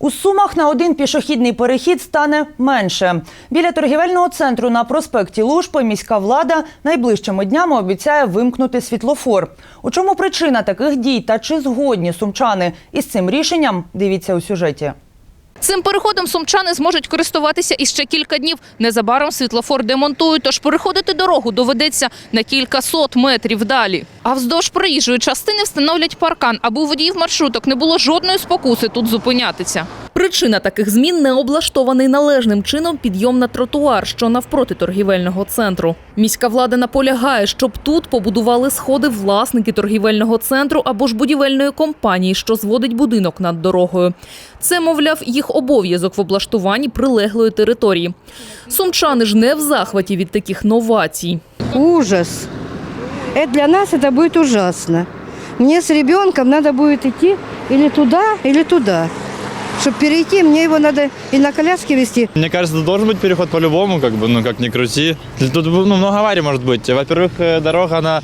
У Сумах на один пішохідний перехід стане менше. Біля торгівельного центру на проспекті Лужпи міська влада найближчими днями обіцяє вимкнути світлофор. У чому причина таких дій та чи згодні сумчани із цим рішенням? Дивіться у сюжеті. Цим переходом сумчани зможуть користуватися іще кілька днів. Незабаром світлофор демонтують, тож переходити дорогу доведеться на кілька сот метрів далі. А вздовж проїжджої частини встановлять паркан, аби у водіїв маршруток не було жодної спокуси тут зупинятися. Причина таких змін не облаштований належним чином підйом на тротуар, що навпроти торгівельного центру. Міська влада наполягає, щоб тут побудували сходи власники торгівельного центру або ж будівельної компанії, що зводить будинок над дорогою. Це, мовляв, їх обов'язок в облаштуванні прилеглої території. Сумчани ж не в захваті від таких новацій. Ужас. Для нас это будет ужасно. Мне с ребенком надо будет идти или туда, или туда. Чтобы перейти, мне его надо и на коляске вести. Мне кажется, тут должен быть переход по-любому, как бы, ну как ни крути. Тут ну, много аварий может быть. Во-первых, э, дорога, она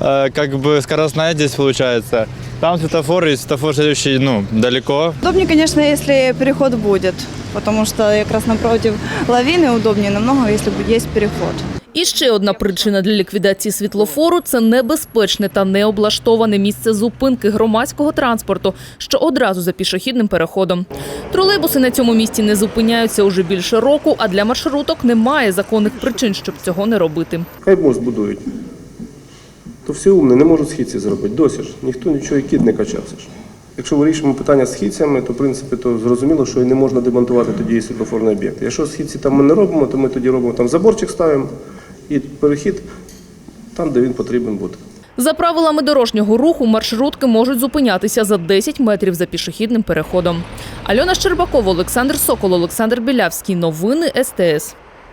э, как бы скоростная здесь получается. Там светофор, и светофор следующий, ну, далеко. Удобнее, конечно, если переход будет, потому что как раз напротив лавины удобнее намного, если будет- есть переход. І ще одна причина для ліквідації світлофору це небезпечне та необлаштоване місце зупинки громадського транспорту, що одразу за пішохідним переходом. Тролейбуси на цьому місці не зупиняються уже більше року, а для маршруток немає законних причин, щоб цього не робити. Хай мост будують. То всі умні, не можуть східці зробити. Досі ж. Ніхто нічого і кід не качався ж. Якщо вирішимо питання з східцями, то в принципі то зрозуміло, що і не можна демонтувати тоді і світлофорний об'єкт. Якщо східці там ми не робимо, то ми тоді робимо там заборчик ставимо і перехід там, де він потрібен бути. За правилами дорожнього руху маршрутки можуть зупинятися за 10 метрів за пішохідним переходом. Альона Щербакова, Олександр Сокол, Олександр Білявський. Новини СТС.